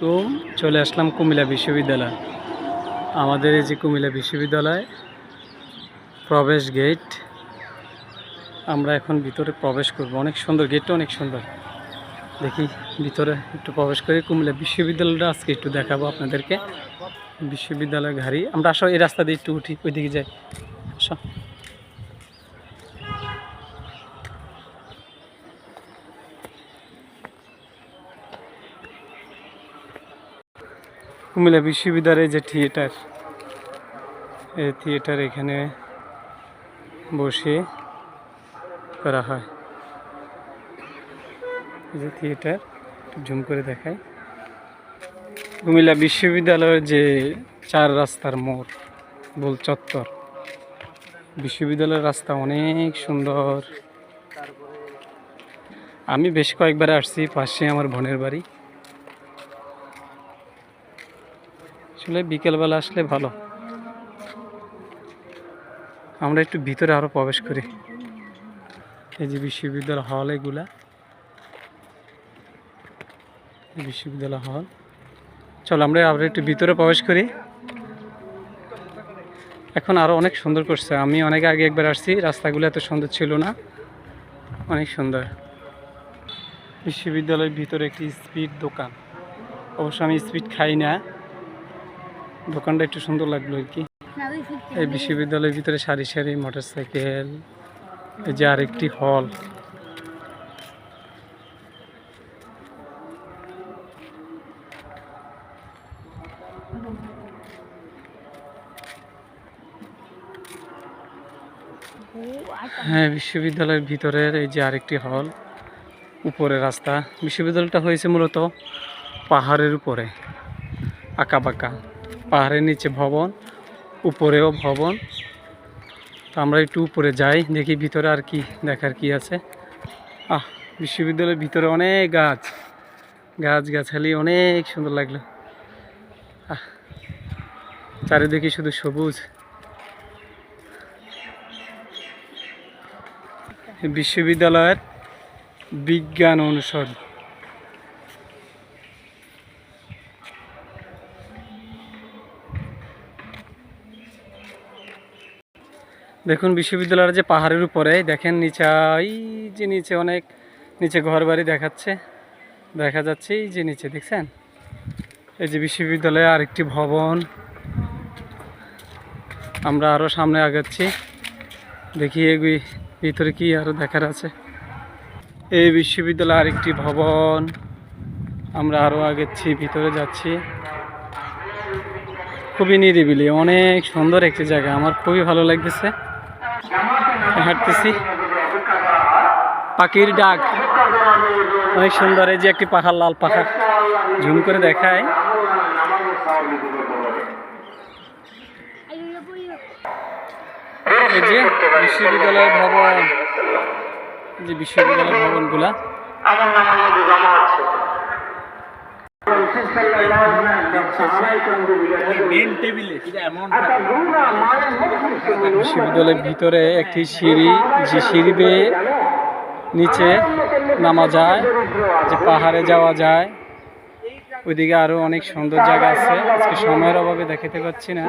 তো চলে আসলাম কুমিল্লা বিশ্ববিদ্যালয়। আমাদের এই যে কুমিল্লা বিশ্ববিদ্যালয়, প্রবেশ গেট আমরা এখন ভিতরে প্রবেশ করব। অনেক সুন্দর গেটটা অনেক সুন্দর। দেখি, ভিতরে একটু প্রবেশ করে কুমিল্লা বিশ্ববিদ্যালয়টা আজকে একটু দেখাবো আপনাদেরকে। বিশ্ববিদ্যালয় ঘাড়ি আমরা আসো এই রাস্তা দিয়ে একটু উঠি, ওইদিকে যাই। আসো। কুমিল্লা বিশ্ববিদ্যালয়ের যে থিয়েটার এই থিয়েটার এখানে বসে করা হয়। এই যে থিয়েটার জুম করে দেখায় কুমিল্লা বিশ্ববিদ্যালয়ের যে চার রাস্তার মোড়, বল চত্বর, বিশ্ববিদ্যালয়ের রাস্তা অনেক সুন্দর। আমি বেশ কয়েকবার আসছি পাশে আমার বোনের বাড়ি। আসলে বিকেলবেলা আসলে ভালো। আমরা একটু ভিতরে আরও প্রবেশ করি। এই যে বিশ্ববিদ্যালয় হল এগুলা। বিশ্ববিদ্যালয় হল চলো আমরা আবার একটু ভিতরে প্রবেশ করি। এখন আরও অনেক সুন্দর করছে। আমি অনেক আগে একবার আসছি, রাস্তাগুলো এত সুন্দর ছিল না। অনেক সুন্দর। বিশ্ববিদ্যালয়ের ভিতরে একটি স্পিড দোকান। অবশ্য আমি স্পিড খাই না। দোকানটা একটু সুন্দর লাগল আর কি। এই বিশ্ববিদ্যালয়ের ভিতরে সারি সারি মোটরসাইকেল, এই যে আরেকটি হল। হ্যাঁ বিশ্ববিদ্যালয়ের ভিতরের এই যে আরেকটি হল উপরে রাস্তা। বিশ্ববিদ্যালয়টা হয়েছে মূলত পাহাড়ের উপরে, আঁকা বাঁকা। পাহাড়ের নিচে ভবন, উপরেও ভবন। তো আমরা একটু উপরে যাই, দেখি ভিতরে আর কি দেখার কি আছে। আহ, বিশ্ববিদ্যালয়ের ভিতরে অনেক গাছ। গাছ গাছালি অনেক সুন্দর লাগল। আহ, চারিদিকে শুধু সবুজ। বিশ্ববিদ্যালয়ের বিজ্ঞান অনুষদ। দেখুন, বিশ্ববিদ্যালয়ের যে পাহাড়ের উপরে, দেখেন নিচে, এই যে নিচে অনেক, নিচে ঘর বাড়ি দেখাচ্ছে। দেখা যাচ্ছে এই যে নিচে, দেখছেন? এই যে বিশ্ববিদ্যালয়ে আরেকটি ভবন। আমরা আরও সামনে আগাচ্ছি। দেখি এগুলি ভিতরে কি আরও দেখার আছে। এই বিশ্ববিদ্যালয়ে আরেকটি ভবন। আমরা আরও আগেচ্ছি, ভিতরে যাচ্ছি। খুবই নিরিবিলি, অনেক সুন্দর একটি জায়গা, আমার খুবই ভালো লাগতেছে। হাঁটতেছি। পাখির ডাক। অনেক সুন্দর, এই যে একটি পাখার লাল পাখার ঝুম করে দেখায়। এই যে বিশ্ববিদ্যালয়ের ভবন যে বিশ্ববিদ্যালয়ের ভবনগুলা। আমার নাম বিশ্ববিদ্যালয়ের ভিতরে একটি সিঁড়ি, যে সিঁড়ি বেয়ে নিচে নামা যায়, যে পাহাড়ে যাওয়া যায়। ওইদিকে আরও অনেক সুন্দর জায়গা আছে। আজকে সময়ের অভাবে দেখাতে পাচ্ছি না।